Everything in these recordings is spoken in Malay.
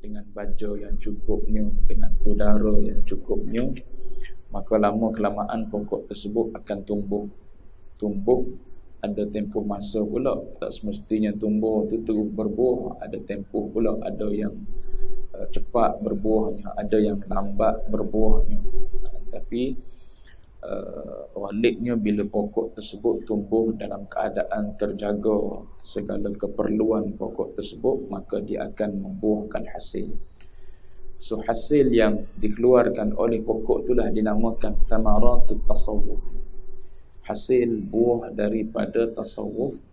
dengan baju yang cukupnya dengan udara yang cukupnya maka lama kelamaan pokok tersebut akan tumbuh. Tumbuh ada tempoh masa pula. Tak semestinya tumbuh tu terus berbuah ada tempoh pula. Ada yang uh, cepat berbuahnya ada yang lambat berbuahnya. Tapi uh, waliknya bila pokok tersebut tumbuh dalam keadaan terjaga segala keperluan pokok tersebut maka dia akan membuahkan hasil. So hasil yang dikeluarkan oleh pokok itulah dinamakan thamaratut tasawuf. Hasil buah daripada tasawuf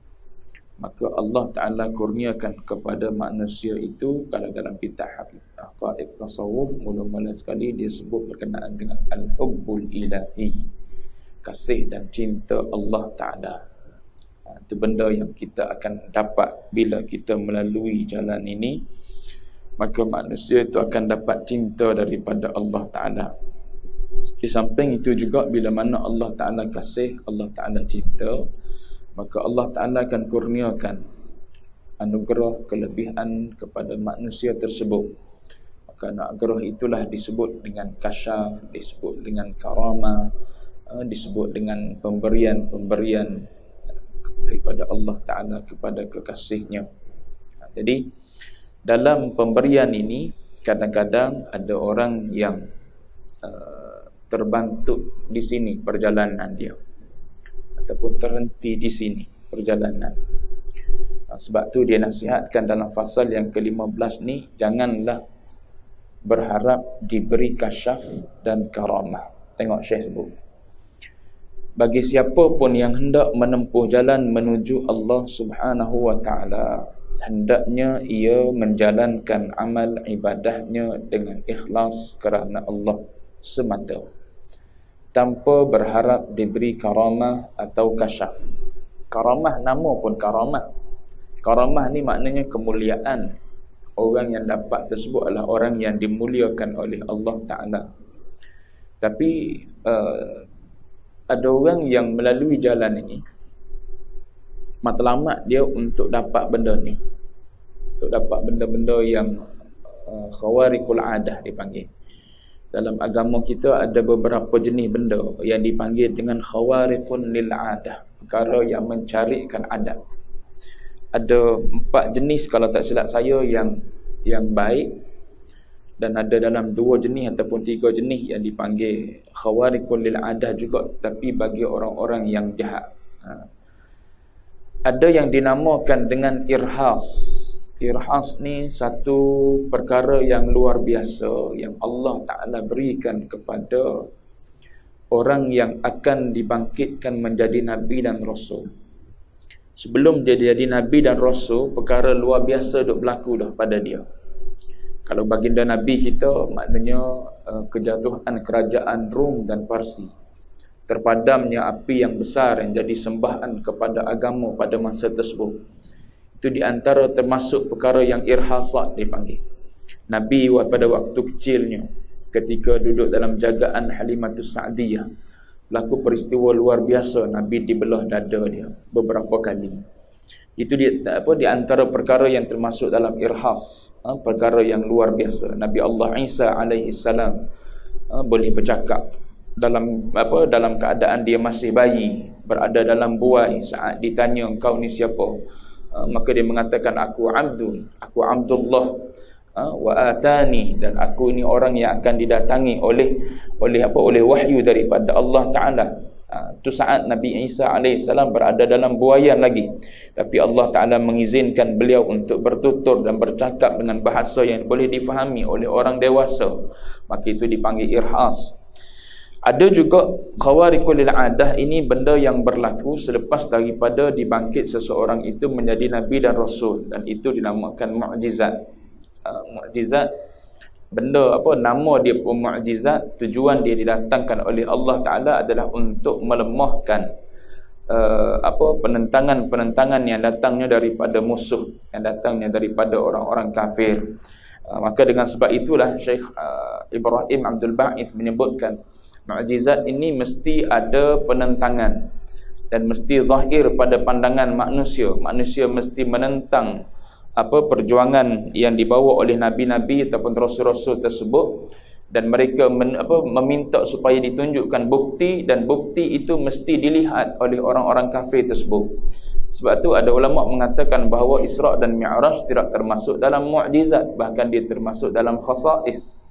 maka Allah Ta'ala kurniakan kepada manusia itu kalau dalam kitab Haqa'iq Tasawuf mula-mula sekali dia sebut berkenaan dengan Al-Hubbul Ilahi kasih dan cinta Allah Ta'ala. Ha, itu benda yang kita akan dapat bila kita melalui jalan ini. Maka manusia itu akan dapat cinta daripada Allah Ta'ala. Di samping itu juga bila mana Allah Ta'ala kasih, Allah Ta'ala cinta, maka Allah Ta'ala akan kurniakan anugerah kelebihan kepada manusia tersebut. Maka anugerah itulah disebut dengan kasyaf, disebut dengan karamah, eh, disebut dengan pemberian-pemberian daripada Allah Ta'ala kepada kekasihnya. Jadi, dalam pemberian ini, kadang-kadang ada orang yang uh, terbantu di sini perjalanan dia ataupun terhenti di sini perjalanan. Ha, sebab tu dia nasihatkan dalam fasal yang ke-15 ni janganlah berharap diberi kasyaf dan karamah tengok Syekh sebut. Bagi siapa pun yang hendak menempuh jalan menuju Allah Subhanahu wa taala hendaknya ia menjalankan amal ibadahnya dengan ikhlas kerana Allah semata tanpa berharap diberi karamah atau kasyaf. Karamah nama pun karamah. Karamah ni maknanya kemuliaan. Orang yang dapat tersebut adalah orang yang dimuliakan oleh Allah Ta'ala. Tapi uh, ada orang yang melalui jalan ini matlamat dia untuk dapat benda ni. Untuk dapat benda-benda yang uh, khawarikul adah dipanggil dalam agama kita ada beberapa jenis benda yang dipanggil dengan khawariqun lil adah perkara yang mencarikan adat. Ada empat jenis kalau tak silap saya yang yang baik dan ada dalam dua jenis ataupun tiga jenis yang dipanggil khawariqun lil adah juga tapi bagi orang-orang yang jahat. Ha. ada yang dinamakan dengan irhas Irhas ni satu perkara yang luar biasa yang Allah Ta'ala berikan kepada orang yang akan dibangkitkan menjadi Nabi dan Rasul. Sebelum dia jadi Nabi dan Rasul, perkara luar biasa duk berlaku dah pada dia. Kalau baginda Nabi kita, maknanya uh, kejatuhan kerajaan Rom dan Parsi. Terpadamnya api yang besar yang jadi sembahan kepada agama pada masa tersebut itu di antara termasuk perkara yang irhasat dipanggil. Nabi pada waktu kecilnya ketika duduk dalam jagaan Halimatus Sa'diyah berlaku peristiwa luar biasa Nabi dibelah dada dia beberapa kali. Itu di apa di antara perkara yang termasuk dalam irhas, ha, perkara yang luar biasa. Nabi Allah Isa alaihi salam ha, boleh bercakap dalam apa dalam keadaan dia masih bayi berada dalam buai saat ditanya engkau ni siapa maka dia mengatakan aku abdun aku abdullah uh, wa atani. Dan aku ini orang yang akan didatangi oleh oleh apa oleh wahyu daripada Allah taala. Uh, tu saat Nabi Isa alaihissalam berada dalam buayan lagi. Tapi Allah taala mengizinkan beliau untuk bertutur dan bercakap dengan bahasa yang boleh difahami oleh orang dewasa. Maka itu dipanggil irhas ada juga khawarikul adah ini benda yang berlaku selepas daripada dibangkit seseorang itu menjadi nabi dan rasul dan itu dinamakan mukjizat. Uh, mukjizat benda apa nama dia pun mukjizat tujuan dia didatangkan oleh Allah taala adalah untuk melemahkan uh, apa penentangan-penentangan yang datangnya daripada musuh yang datangnya daripada orang-orang kafir. Uh, maka dengan sebab itulah Syekh uh, Ibrahim Abdul Ba'ith menyebutkan Mukjizat ini mesti ada penentangan dan mesti zahir pada pandangan manusia. Manusia mesti menentang apa perjuangan yang dibawa oleh nabi-nabi ataupun rasul-rasul tersebut dan mereka men, apa, meminta supaya ditunjukkan bukti dan bukti itu mesti dilihat oleh orang-orang kafir tersebut sebab tu ada ulama mengatakan bahawa Isra' dan Mi'raj tidak termasuk dalam mu'jizat bahkan dia termasuk dalam khasa'is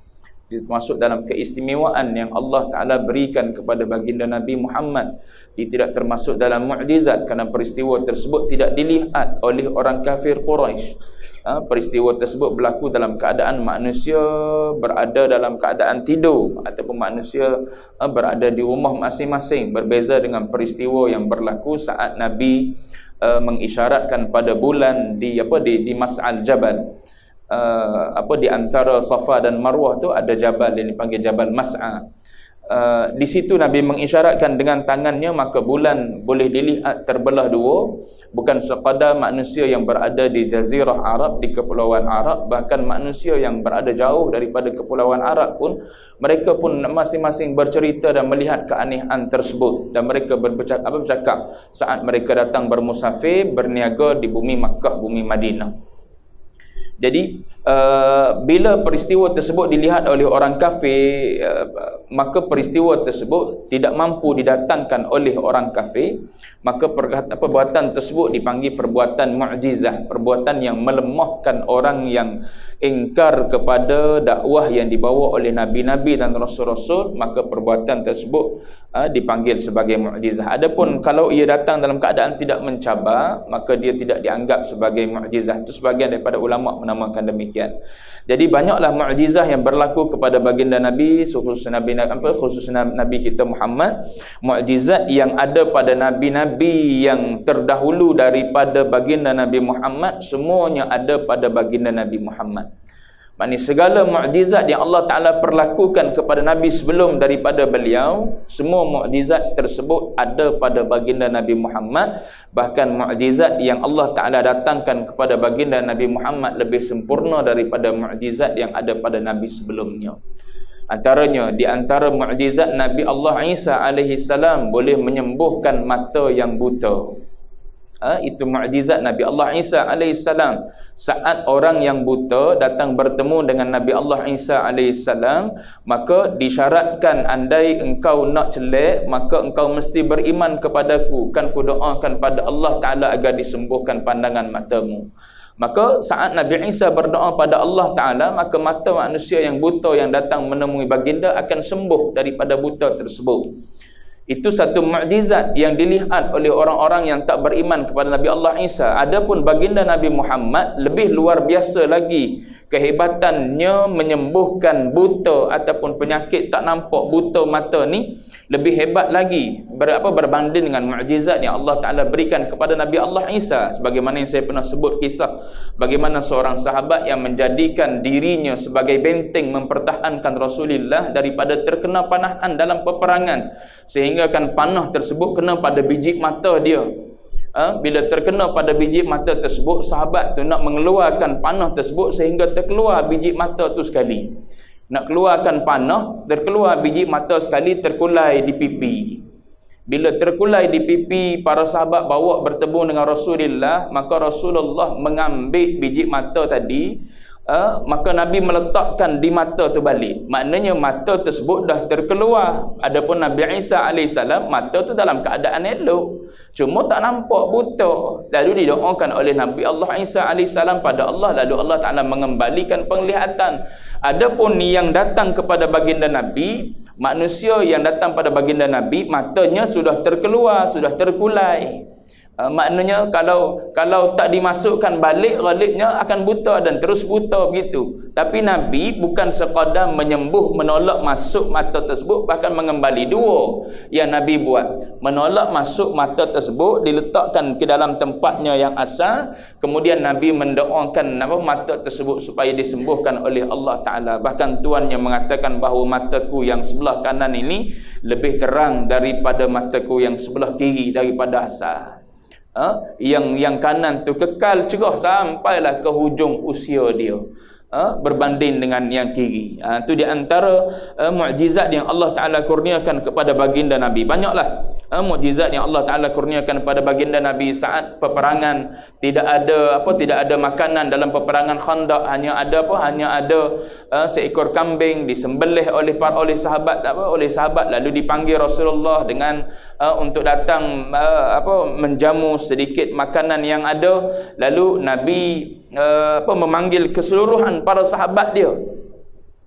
termasuk dalam keistimewaan yang Allah Ta'ala berikan kepada baginda Nabi Muhammad dia tidak termasuk dalam mukjizat kerana peristiwa tersebut tidak dilihat oleh orang kafir Quraisy. Ha, peristiwa tersebut berlaku dalam keadaan manusia berada dalam keadaan tidur ataupun manusia ha, berada di rumah masing-masing berbeza dengan peristiwa yang berlaku saat Nabi uh, mengisyaratkan pada bulan di apa di di Mas'al Jabal. Uh, apa di antara Safa dan Marwah tu ada jabal yang dipanggil Jabal Mas'a. Uh, di situ Nabi mengisyaratkan dengan tangannya maka bulan boleh dilihat terbelah dua. Bukan sekadar manusia yang berada di jazirah Arab di kepulauan Arab bahkan manusia yang berada jauh daripada kepulauan Arab pun mereka pun masing-masing bercerita dan melihat keanehan tersebut. Dan mereka bercakap, bercakap saat mereka datang bermusafir berniaga di bumi Makkah bumi Madinah jadi uh, bila peristiwa tersebut dilihat oleh orang kafir uh, maka peristiwa tersebut tidak mampu didatangkan oleh orang kafir. Maka perbuatan tersebut dipanggil perbuatan mukjizah perbuatan yang melemahkan orang yang ingkar kepada dakwah yang dibawa oleh nabi-nabi dan rasul-rasul maka perbuatan tersebut uh, dipanggil sebagai mukjizah. Adapun kalau ia datang dalam keadaan tidak mencabar maka dia tidak dianggap sebagai mukjizah. Itu sebagian daripada ulama menamakan demikian jadi banyaklah mukjizah yang berlaku kepada baginda nabi khusus nabi apa khusus nabi kita Muhammad mukjizat yang ada pada nabi-nabi nabi yang terdahulu daripada baginda Nabi Muhammad semuanya ada pada baginda Nabi Muhammad. Maknanya segala mukjizat yang Allah Taala perlakukan kepada nabi sebelum daripada beliau, semua mukjizat tersebut ada pada baginda Nabi Muhammad, bahkan mukjizat yang Allah Taala datangkan kepada baginda Nabi Muhammad lebih sempurna daripada mukjizat yang ada pada nabi sebelumnya. Antaranya di antara mukjizat Nabi Allah Isa salam boleh menyembuhkan mata yang buta. Ha, itu mukjizat Nabi Allah Isa alaihi salam. Saat orang yang buta datang bertemu dengan Nabi Allah Isa alaihi salam, maka disyaratkan andai engkau nak celek, maka engkau mesti beriman kepadaku. Kan ku doakan pada Allah Taala agar disembuhkan pandangan matamu. Maka saat Nabi Isa berdoa pada Allah Ta'ala Maka mata manusia yang buta yang datang menemui baginda Akan sembuh daripada buta tersebut itu satu mukjizat yang dilihat oleh orang-orang yang tak beriman kepada Nabi Allah Isa. Adapun baginda Nabi Muhammad lebih luar biasa lagi. Kehebatannya menyembuhkan buta ataupun penyakit tak nampak buta mata ni lebih hebat lagi. Berapa berbanding dengan mukjizat yang Allah Taala berikan kepada Nabi Allah Isa. Sebagaimana yang saya pernah sebut kisah bagaimana seorang sahabat yang menjadikan dirinya sebagai benteng mempertahankan Rasulullah daripada terkena panahan dalam peperangan. Sehingga sehingga kan panah tersebut kena pada biji mata dia. Ha? bila terkena pada biji mata tersebut sahabat tu nak mengeluarkan panah tersebut sehingga terkeluar biji mata tu sekali. Nak keluarkan panah terkeluar biji mata sekali terkulai di pipi. Bila terkulai di pipi para sahabat bawa bertemu dengan Rasulullah maka Rasulullah mengambil biji mata tadi Uh, maka Nabi meletakkan di mata tu balik. Maknanya mata tersebut dah terkeluar. Adapun Nabi Isa AS mata tu dalam keadaan elok. Cuma tak nampak buta. Lalu didoakan oleh Nabi Allah Isa AS pada Allah. Lalu Allah Ta'ala mengembalikan penglihatan. Adapun yang datang kepada baginda Nabi manusia yang datang pada baginda Nabi matanya sudah terkeluar sudah terkulai Uh, maknanya kalau kalau tak dimasukkan balik galiknya akan buta dan terus buta begitu. Tapi Nabi bukan sekadar menyembuh menolak masuk mata tersebut bahkan mengembali dua yang Nabi buat. Menolak masuk mata tersebut diletakkan ke dalam tempatnya yang asal kemudian Nabi mendoakan apa mata tersebut supaya disembuhkan oleh Allah taala. Bahkan Tuhan yang mengatakan bahawa mataku yang sebelah kanan ini lebih terang daripada mataku yang sebelah kiri daripada asal ha? yang yang kanan tu kekal cerah sampailah ke hujung usia dia uh, berbanding dengan yang kiri. Itu di antara uh, mukjizat yang Allah Taala kurniakan kepada baginda Nabi. Banyaklah mukjizat yang Allah Taala kurniakan kepada baginda Nabi saat peperangan. Tidak ada apa tidak ada makanan dalam peperangan Khandaq. Hanya ada apa? Hanya ada seekor kambing disembelih oleh para oleh sahabat apa oleh sahabat. Lalu dipanggil Rasulullah dengan untuk datang apa menjamu sedikit makanan yang ada. Lalu Nabi uh, apa memanggil keseluruhan para sahabat dia.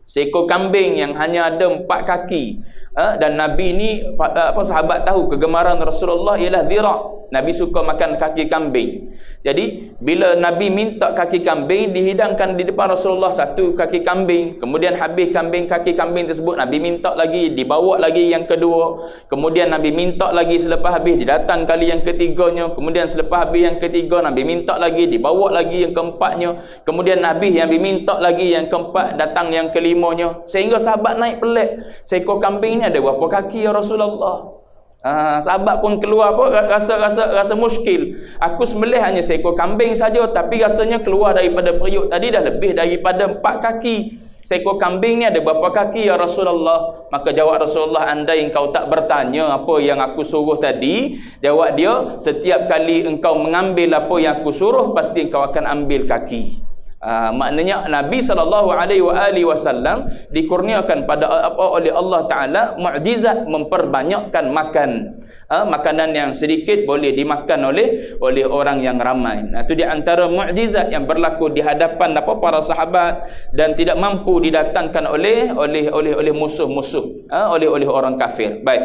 Seekor kambing yang hanya ada empat kaki. Uh, dan nabi ni uh, apa sahabat tahu kegemaran Rasulullah ialah dhirak Nabi suka makan kaki kambing. Jadi bila Nabi minta kaki kambing dihidangkan di depan Rasulullah satu kaki kambing, kemudian habis kambing kaki kambing tersebut Nabi minta lagi dibawa lagi yang kedua, kemudian Nabi minta lagi selepas habis didatang kali yang ketiganya, kemudian selepas habis yang ketiga Nabi minta lagi dibawa lagi yang keempatnya, kemudian Nabi yang diminta lagi yang keempat datang yang kelimanya. Sehingga sahabat naik pelik. Seekor kambing ni ada berapa kaki ya Rasulullah? Ha, sahabat pun keluar apa rasa rasa rasa muskil. Aku sembelih hanya seekor kambing saja tapi rasanya keluar daripada periuk tadi dah lebih daripada empat kaki. Seekor kambing ni ada berapa kaki ya Rasulullah? Maka jawab Rasulullah andai engkau tak bertanya apa yang aku suruh tadi, jawab dia setiap kali engkau mengambil apa yang aku suruh pasti engkau akan ambil kaki. Uh, maknanya Nabi sallallahu alaihi wasallam dikurniakan pada apa oleh Allah taala mukjizat memperbanyakkan makan uh, makanan yang sedikit boleh dimakan oleh oleh orang yang ramai. Nah itu di antara mukjizat yang berlaku di hadapan apa para sahabat dan tidak mampu didatangkan oleh oleh oleh oleh musuh-musuh uh, oleh oleh orang kafir. Baik.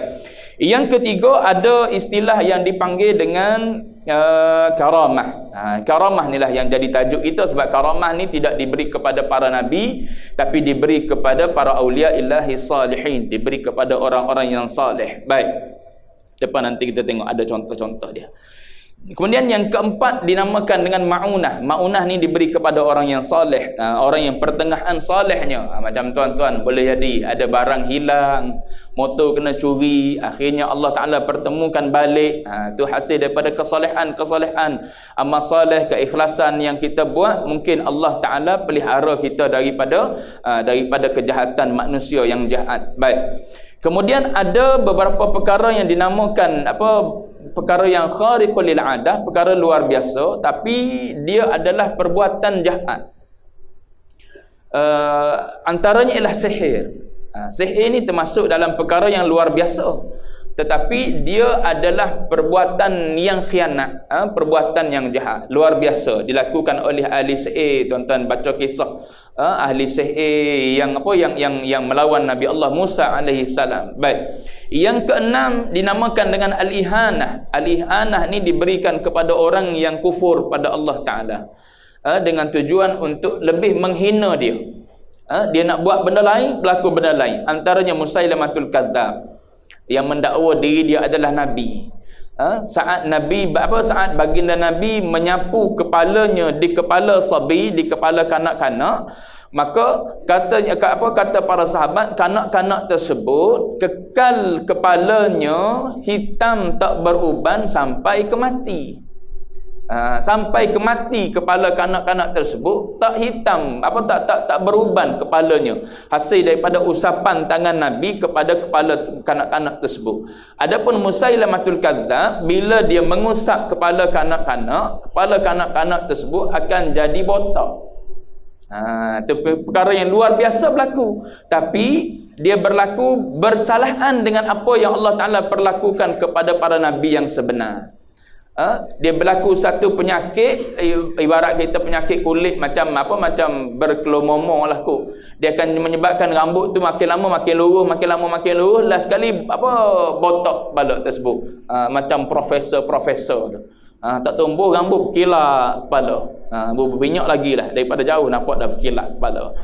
Yang ketiga ada istilah yang dipanggil dengan uh, karamah. Ha, karamah inilah yang jadi tajuk kita sebab karamah ni tidak diberi kepada para nabi tapi diberi kepada para aulia ilahi salihin, diberi kepada orang-orang yang saleh. Baik. Depan nanti kita tengok ada contoh-contoh dia. Kemudian yang keempat dinamakan dengan ma'unah. Ma'unah ni diberi kepada orang yang soleh. Ha, orang yang pertengahan solehnya. Ha, macam tuan-tuan boleh jadi ada barang hilang. Motor kena curi. Akhirnya Allah Ta'ala pertemukan balik. Ha, itu hasil daripada kesolehan-kesolehan. Amal soleh, keikhlasan yang kita buat. Mungkin Allah Ta'ala pelihara kita daripada daripada kejahatan manusia yang jahat. Baik. Kemudian ada beberapa perkara yang dinamakan apa perkara yang khariqul lil adah, perkara luar biasa tapi dia adalah perbuatan jahat. Uh, antaranya ialah sihir. Uh, sihir ini termasuk dalam perkara yang luar biasa tetapi dia adalah perbuatan yang khianat ha? perbuatan yang jahat luar biasa dilakukan oleh ahli sihir tuan-tuan baca kisah ha? ahli sihir yang apa yang yang yang melawan Nabi Allah Musa alaihi salam baik yang keenam dinamakan dengan al-ihanah al-ihanah ni diberikan kepada orang yang kufur pada Allah taala ha? dengan tujuan untuk lebih menghina dia ha? dia nak buat benda lain berlaku benda lain antaranya musailamatul kadzab yang mendakwa diri dia adalah nabi ha? saat nabi apa saat baginda nabi menyapu kepalanya di kepala sabi di kepala kanak-kanak maka katanya apa kata para sahabat kanak-kanak tersebut kekal kepalanya hitam tak beruban sampai ke mati Ha, sampai ke mati kepala kanak-kanak tersebut tak hitam apa tak tak tak beruban kepalanya. Hasil daripada usapan tangan nabi kepada kepala kanak-kanak tersebut. Adapun musailamatul kadzab bila dia mengusap kepala kanak-kanak kepala kanak-kanak tersebut akan jadi botak. Ha, itu perkara yang luar biasa berlaku. Tapi dia berlaku bersalahan dengan apa yang Allah Ta'ala perlakukan kepada para Nabi yang sebenar ha? dia berlaku satu penyakit ibarat kita penyakit kulit macam apa macam berkelomomo lah ku dia akan menyebabkan rambut tu makin lama makin luruh makin lama makin luruh. Last sekali apa botok balak tersebut. Ha, macam profesor-profesor tu. Ha, tak tumbuh rambut kilat kepala. Ha, berminyak lagi lah daripada jauh nampak dah kilat kepala.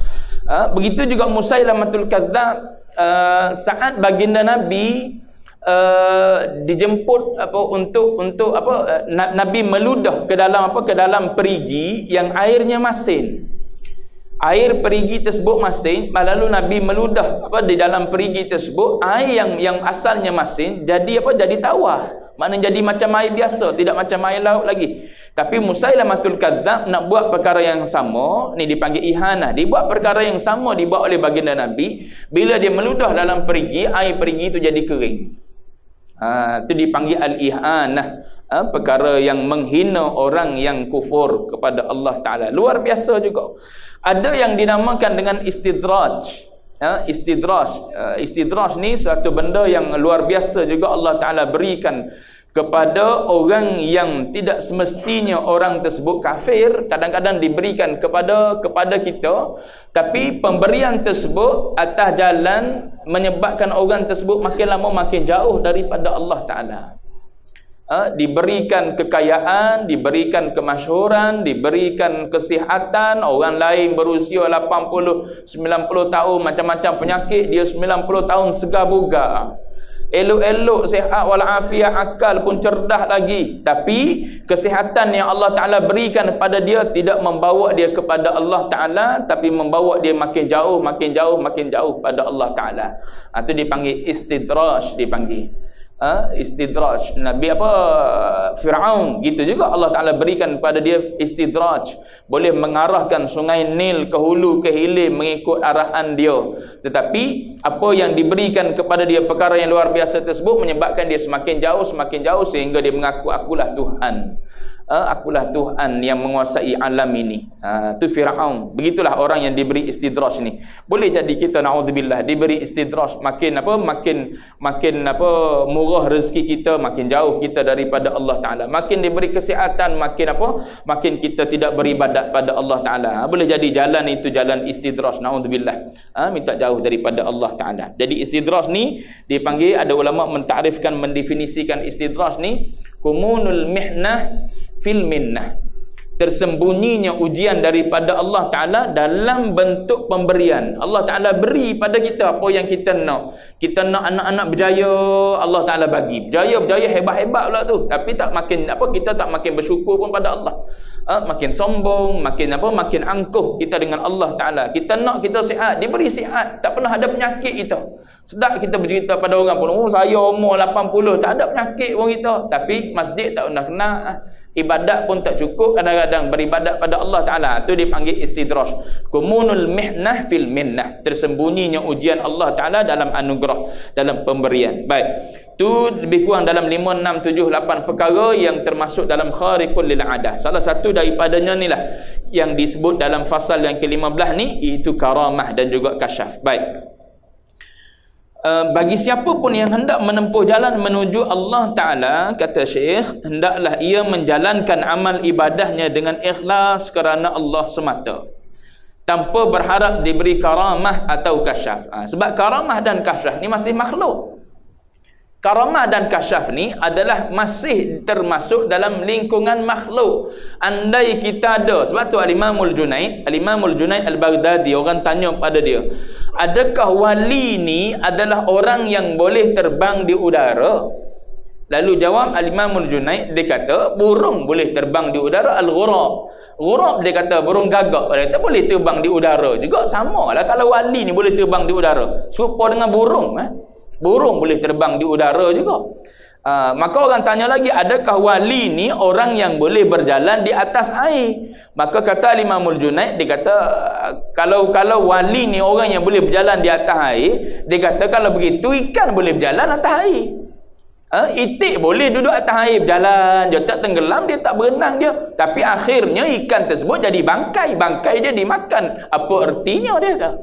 Ha, begitu juga Musailamatul Kadzab uh, saat baginda Nabi Uh, dijemput apa untuk untuk apa uh, nabi meludah ke dalam apa ke dalam perigi yang airnya masin air perigi tersebut masin lalu nabi meludah apa di dalam perigi tersebut air yang yang asalnya masin jadi apa jadi tawar Maknanya jadi macam air biasa, tidak macam air laut lagi. Tapi Musailamatul Kadzab nak buat perkara yang sama, ni dipanggil ihanah. Dia buat perkara yang sama dibuat oleh baginda Nabi. Bila dia meludah dalam perigi, air perigi itu jadi kering. Ha, itu dipanggil al-ihanah. Ha, perkara yang menghina orang yang kufur kepada Allah Ta'ala. Luar biasa juga. Ada yang dinamakan dengan istidraj. Ha, istidraj uh, istidraj ni satu benda yang luar biasa juga Allah Taala berikan kepada orang yang tidak semestinya orang tersebut kafir kadang-kadang diberikan kepada kepada kita tapi pemberian tersebut atas jalan menyebabkan orang tersebut makin lama makin jauh daripada Allah Taala ha, diberikan kekayaan, diberikan kemasyhuran, diberikan kesihatan, orang lain berusia 80, 90 tahun macam-macam penyakit, dia 90 tahun segar bugar. Elok-elok sihat walafiat akal pun cerdas lagi tapi kesihatan yang Allah Taala berikan kepada dia tidak membawa dia kepada Allah Taala tapi membawa dia makin jauh makin jauh makin jauh pada Allah Taala. Itu ha, dipanggil istidraj dipanggil ha, istidraj. Nabi apa? Firaun. Gitu juga Allah Taala berikan kepada dia istidraj. Boleh mengarahkan sungai Nil ke hulu ke hilir mengikut arahan dia. Tetapi apa yang diberikan kepada dia perkara yang luar biasa tersebut menyebabkan dia semakin jauh semakin jauh sehingga dia mengaku akulah Tuhan uh, akulah Tuhan yang menguasai alam ini. Uh, tu Firaun. Begitulah orang yang diberi istidraj ni. Boleh jadi kita naudzubillah diberi istidraj makin apa makin makin apa murah rezeki kita, makin jauh kita daripada Allah Taala. Makin diberi kesihatan, makin apa? Makin kita tidak beribadat pada Allah Taala. Uh, boleh jadi jalan itu jalan istidraj naudzubillah. Uh, minta jauh daripada Allah Taala. Jadi istidraj ni dipanggil ada ulama mentarifkan mendefinisikan istidraj ni kumunul mihnah fil minnah. Tersembunyinya ujian daripada Allah Ta'ala dalam bentuk pemberian. Allah Ta'ala beri pada kita apa yang kita nak. Kita nak anak-anak berjaya Allah Ta'ala bagi. Berjaya berjaya hebat-hebat pula tu. Tapi tak makin apa kita tak makin bersyukur pun pada Allah ha, makin sombong makin apa makin angkuh kita dengan Allah Ta'ala. Kita nak kita sihat diberi sihat. Tak pernah ada penyakit kita. Sedap kita bercerita pada orang pun oh saya umur 80 tak ada penyakit pun kita. Tapi masjid tak pernah kena ibadat pun tak cukup kadang-kadang. Beribadat pada Allah Ta'ala. Itu dipanggil istidraj. Kumunul mihnah fil minnah. Tersembunyinya ujian Allah Ta'ala dalam anugerah dalam pemberian. Baik. Itu lebih kurang dalam 5, 6, 7, 8 perkara yang termasuk dalam kharikul lil adah. Salah satu daripadanya ni lah yang disebut dalam fasal yang ke-15 ni itu karamah dan juga kasyaf. Baik Eh, bagi siapa pun yang hendak menempuh jalan menuju Allah Ta'ala kata Syekh hendaklah ia menjalankan amal ibadahnya dengan ikhlas kerana Allah semata. Tanpa berharap diberi karamah atau kasyaf. Ha, sebab karamah dan kasyaf ni masih makhluk Karamah dan kasyaf ni adalah masih termasuk dalam lingkungan makhluk. Andai kita ada, sebab tu Al-Imamul Junaid, Al-Imamul Junaid Al-Baghdadi, orang tanya pada dia, adakah wali ni adalah orang yang boleh terbang di udara? Lalu jawab Al-Imamul Junaid, dia kata, burung boleh terbang di udara, Al-Ghurab. Ghurab dia kata, burung gagak. Dia kata, boleh terbang di udara. Juga sama lah kalau wali ni boleh terbang di udara. Serupa dengan burung. Eh? Burung boleh terbang di udara juga. Uh, maka orang tanya lagi adakah wali ni orang yang boleh berjalan di atas air? Maka kata Imamul Junaid dia kata kalau kalau wali ni orang yang boleh berjalan di atas air dia kata kalau begitu ikan boleh berjalan atas air. Ha? Itik boleh duduk atas air berjalan. Dia tak tenggelam dia tak berenang dia. Tapi akhirnya ikan tersebut jadi bangkai. Bangkai dia dimakan. Apa ertinya dia? tak?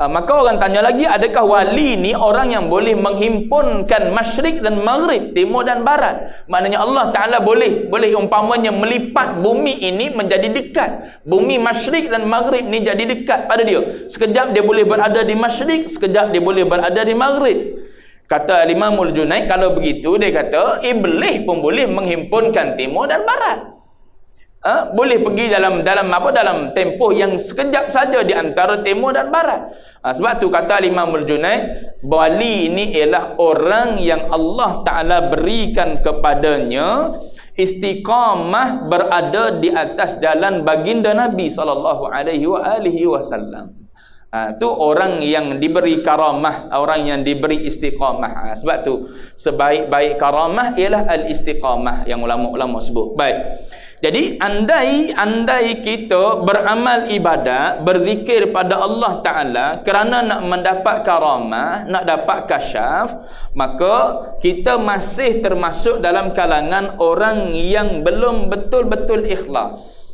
Uh, maka orang tanya lagi adakah wali ni orang yang boleh menghimpunkan masyrik dan maghrib timur dan barat? Maknanya Allah Ta'ala boleh boleh umpamanya melipat bumi ini menjadi dekat. Bumi masyrik dan maghrib ni jadi dekat pada dia. Sekejap dia boleh berada di masyrik sekejap dia boleh berada di maghrib. Kata Imamul Junaid kalau begitu dia kata iblis pun boleh menghimpunkan timur dan barat Ha? boleh pergi dalam dalam apa dalam tempoh yang sekejap saja di antara timur dan barat. Ha, sebab tu kata Imam Al-Junaid, wali ini ialah orang yang Allah Taala berikan kepadanya istiqamah berada di atas jalan baginda Nabi sallallahu alaihi wasallam. Ha, tu orang yang diberi karamah, orang yang diberi istiqamah. Ha, sebab tu sebaik-baik karamah ialah al-istiqamah yang ulama-ulama sebut. Baik. Jadi andai andai kita beramal ibadat, berzikir pada Allah Taala kerana nak mendapat karamah, nak dapat kasyaf, maka kita masih termasuk dalam kalangan orang yang belum betul-betul ikhlas.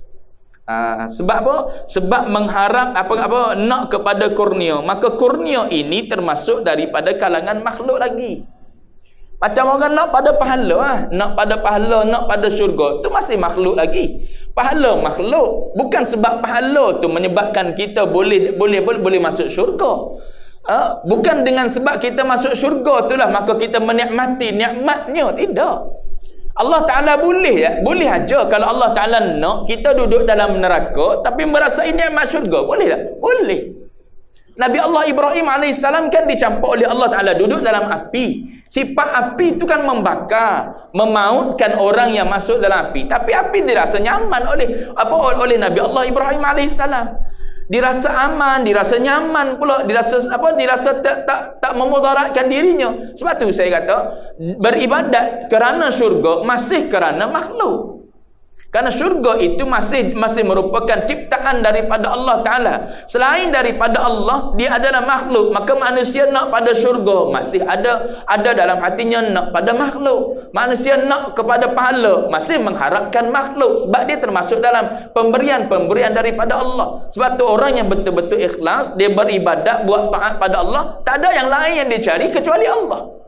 Ha, sebab apa? Sebab mengharap apa apa nak kepada kurnia. Maka kurnia ini termasuk daripada kalangan makhluk lagi. Macam orang nak pada pahala ah, nak pada pahala, nak pada syurga, tu masih makhluk lagi. Pahala makhluk, bukan sebab pahala tu menyebabkan kita boleh boleh boleh, boleh masuk syurga. Ha? bukan dengan sebab kita masuk syurga itulah maka kita menikmati nikmatnya, tidak. Allah Ta'ala boleh ya? Boleh aja kalau Allah Ta'ala nak kita duduk dalam neraka tapi merasa ini amat syurga. Boleh tak? Boleh. Nabi Allah Ibrahim AS kan dicampur oleh Allah Ta'ala duduk dalam api. Sifat api itu kan membakar. Memautkan orang yang masuk dalam api. Tapi api dirasa nyaman oleh apa oleh Nabi Allah Ibrahim AS dirasa aman, dirasa nyaman pula, dirasa apa? dirasa tak tak tak memudaratkan dirinya. Sebab tu saya kata beribadat kerana syurga masih kerana makhluk. Karena syurga itu masih masih merupakan ciptaan daripada Allah Ta'ala. Selain daripada Allah, dia adalah makhluk. Maka manusia nak pada syurga. Masih ada ada dalam hatinya nak pada makhluk. Manusia nak kepada pahala. Masih mengharapkan makhluk. Sebab dia termasuk dalam pemberian-pemberian daripada Allah. Sebab tu orang yang betul-betul ikhlas, dia beribadat, buat taat pada Allah. Tak ada yang lain yang dia cari kecuali Allah.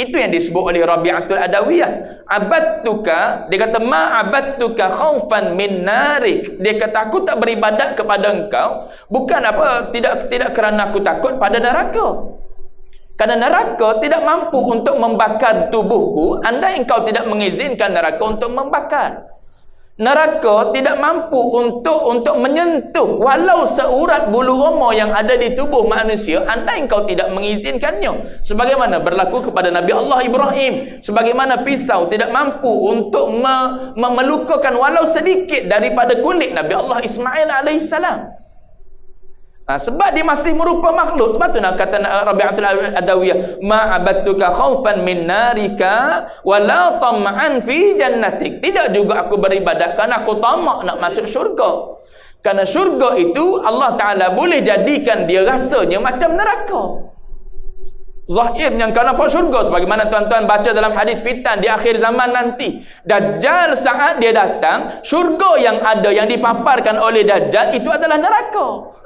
Itu yang disebut oleh Rabi'atul Adawiyah. Abadtuka, dia kata ma abadtuka khaufan min narik. Dia kata aku tak beribadat kepada engkau bukan apa tidak tidak kerana aku takut pada neraka. Karena neraka tidak mampu untuk membakar tubuhku, anda engkau tidak mengizinkan neraka untuk membakar neraka tidak mampu untuk untuk menyentuh. Walau seurat bulu roma yang ada di tubuh manusia anda engkau tidak mengizinkannya. Sebagaimana berlaku kepada Nabi Allah Ibrahim. Sebagaimana pisau tidak mampu untuk me, walau sedikit daripada kulit Nabi Allah Ismail alaihissalam Ha, sebab dia masih merupa makhluk. Sebab tu nak kata Rabi'atul Adawiyah, "Ma'abattuka khaufan min narika wa la tam'an fi jannatik." Tidak juga aku beribadat kerana aku tamak nak masuk syurga. Karena syurga itu Allah Taala boleh jadikan dia rasanya macam neraka. Zahirnya kerana apa syurga sebagaimana tuan-tuan baca dalam hadis fitan di akhir zaman nanti. Dajjal saat dia datang, syurga yang ada yang dipaparkan oleh Dajjal itu adalah neraka.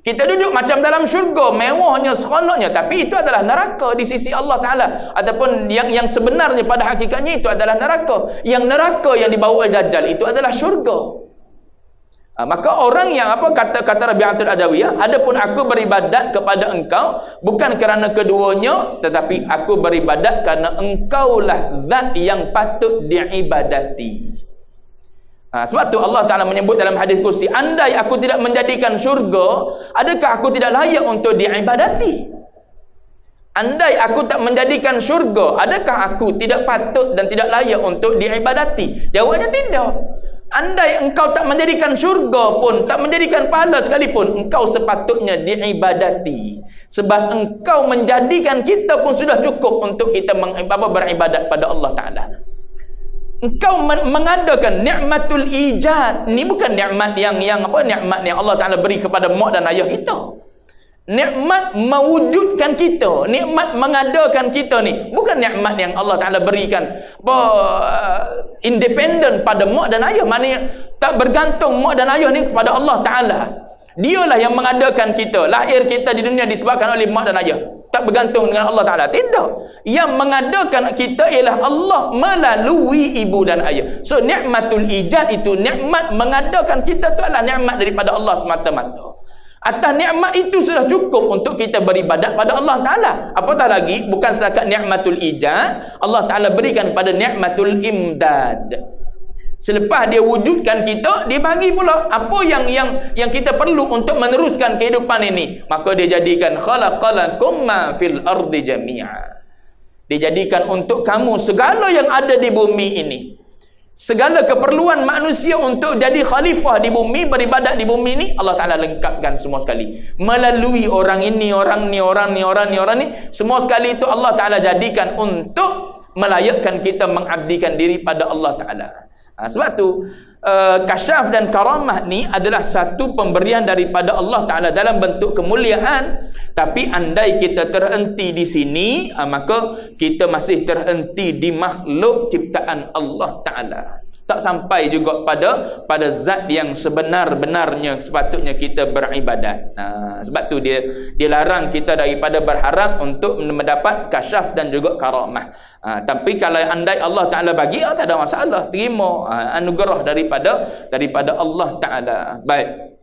Kita duduk macam dalam syurga, mewahnya, seronoknya. Tapi itu adalah neraka di sisi Allah Ta'ala. Ataupun yang yang sebenarnya pada hakikatnya itu adalah neraka. Yang neraka yang dibawa oleh Dajjal itu adalah syurga. Ha, maka orang yang apa kata kata Rabi'atul Adawiyah, adapun aku beribadat kepada engkau bukan kerana keduanya tetapi aku beribadat kerana engkaulah zat yang patut diibadati. Ha, sebab tu Allah Ta'ala menyebut dalam hadis kursi, andai aku tidak menjadikan syurga, adakah aku tidak layak untuk diibadati? Andai aku tak menjadikan syurga, adakah aku tidak patut dan tidak layak untuk diibadati? Jawabnya tidak. Andai engkau tak menjadikan syurga pun, tak menjadikan pahala sekalipun, engkau sepatutnya diibadati. Sebab engkau menjadikan kita pun sudah cukup untuk kita beribadat pada Allah Ta'ala engkau mengadakan nikmatul ijad. Ni bukan nikmat yang yang apa nikmat yang Allah Taala beri kepada mak dan ayah kita. Nikmat mewujudkan kita nikmat mengadakan kita ni bukan nikmat yang Allah Taala berikan. Apa uh, independen pada mak dan ayah. Maknanya tak bergantung mak dan ayah ni kepada Allah Taala dialah yang mengadakan kita. Lahir kita di dunia disebabkan oleh mak dan ayah. Tak bergantung dengan Allah Ta'ala. Tidak. Yang mengadakan kita ialah Allah melalui ibu dan ayah. So ni'matul ijad itu nikmat mengadakan kita itu adalah nikmat daripada Allah semata-mata. Atas nikmat itu sudah cukup untuk kita beribadat pada Allah Ta'ala. Apatah lagi bukan setakat nikmatul ijad Allah Ta'ala berikan kepada nikmatul imdad Selepas dia wujudkan kita, dia bagi pula apa yang yang yang kita perlu untuk meneruskan kehidupan ini. Maka dia jadikan khalaqalakum ma fil ardi jami'a. Dia jadikan untuk kamu segala yang ada di bumi ini. segala keperluan manusia untuk jadi khalifah di bumi beribadat di bumi ni Allah Taala lengkapkan semua sekali melalui orang ini orang ni orang ni orang ni orang ni semua sekali itu Allah Taala jadikan untuk melayakkan kita mengabdikan diri pada Allah Taala ha, sebab tu uh, kasyaf dan karamah ni adalah satu pemberian daripada Allah Taala dalam bentuk kemuliaan. Tapi andai kita terhenti di sini uh, maka kita masih terhenti di makhluk ciptaan Allah Taala tak sampai juga pada pada zat yang sebenar-benarnya sepatutnya kita beribadat. Ha, sebab tu dia dia larang kita daripada berharap untuk mendapat kasyaf dan juga karamah. Ha, tapi kalau andai Allah Taala bagi, oh, tak ada masalah, terima ha, anugerah daripada daripada Allah Taala. Baik.